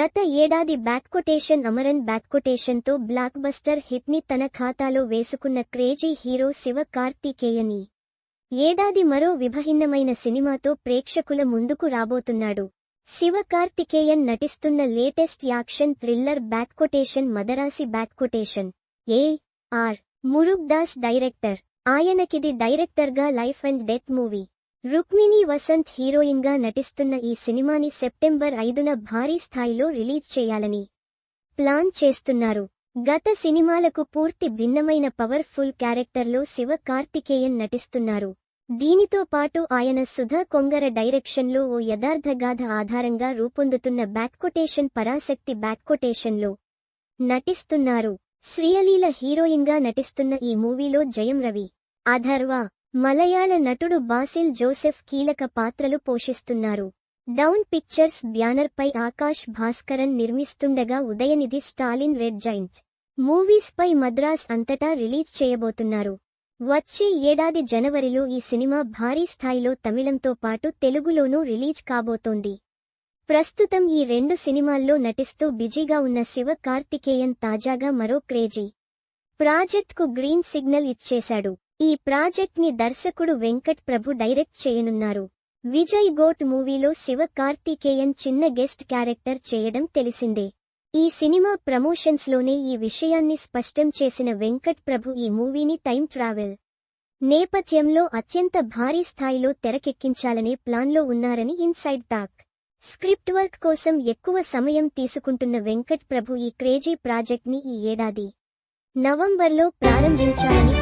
గత ఏడాది బ్యాక్కొటేషన్ అమరన్ బ్యాక్కొటేషన్తో బ్లాక్ బస్టర్ హిట్ని తన ఖాతాలో వేసుకున్న క్రేజీ హీరో శివ కార్తికేయని. ఏడాది మరో విభిన్నమైన సినిమాతో ప్రేక్షకుల ముందుకు రాబోతున్నాడు. శివ కార్తికేయన్ నటిస్తున్న latest action thriller back quotation Madharaasi back quotation A. R. Murugadoss director. ఆయనకిది డైరెక్టర్గా life and death movie. Rukmini Vasanth హీరోయిన్గా నటిస్తున్న ఈ సినిమాని సెప్టెంబర్ ఐదున భారీ స్థాయిలో రిలీజ్ చేయాలని ప్లాన్ చేస్తున్నారు. గత సినిమాలకు పూర్తి భిన్నమైన పవర్ఫుల్ క్యారెక్టర్లో శివ కార్తికేయన్ నటిస్తున్నారు. దీనితో పాటు ఆయన సుధా కొంగర డైరెక్షన్లో ఓ యథార్థగాథ ఆధారంగా రూపొందుతున్న బ్యాక్కొటేషన్ పరాశక్తి బ్యాక్కొటేషన్లో నటిస్తున్నారు. శ్రీయలీల హీరోయిన్గా నటిస్తున్న ఈ మూవీలో జయం రవి అధర్వా మలయాళ నటుడు బాసిల్ జోసెఫ్ కీలక పాత్రలు పోషిస్తున్నారు. డౌన్ పిక్చర్స్ బ్యానర్పై Akash Bhaskaran నిర్మిస్తుండగా Udhayanidhi Stalin red giant movies పై మద్రాస్ అంతటా రిలీజ్ చేయబోతున్నారు. వచ్చే ఏడాది జనవరిలో ఈ సినిమా భారీ స్థాయిలో తమిళంతో పాటు తెలుగులోనూ రిలీజ్ కాబోతోంది. ప్రస్తుతం ఈ రెండు సినిమాల్లో నటిస్తూ బిజీగా ఉన్న శివ కార్తికేయన్ తాజాగా మరో క్రేజీ ప్రాజెక్ట్కు గ్రీన్ సిగ్నల్ ఇచ్చేశాడు. ఈ ప్రాజెక్ట్ని దర్శకుడు వెంకట్ ప్రభు డైరెక్ట్ చేయనున్నారు. విజయ్ గోట్ మూవీలో శివ కార్తికేయన్ చిన్న గెస్ట్ క్యారెక్టర్ చేయడం తెలిసిందే. ఈ సినిమా ప్రమోషన్స్లోనే ఈ విషయాన్ని స్పష్టం చేసిన వెంకట్ ప్రభు ఈ మూవీని టైం ట్రావెల్ నేపథ్యంలో అత్యంత భారీ స్థాయిలో తెరకెక్కించాలనే ప్లాన్లో ఉన్నారని ఇన్సైడ్ టాక్. స్క్రిప్ట్ వర్క్ కోసం ఎక్కువ సమయం తీసుకుంటున్న వెంకట్ ప్రభు ఈ క్రేజీ ప్రాజెక్ట్ని ఈ ఏడాది నవంబర్లో ప్రారంభించాలని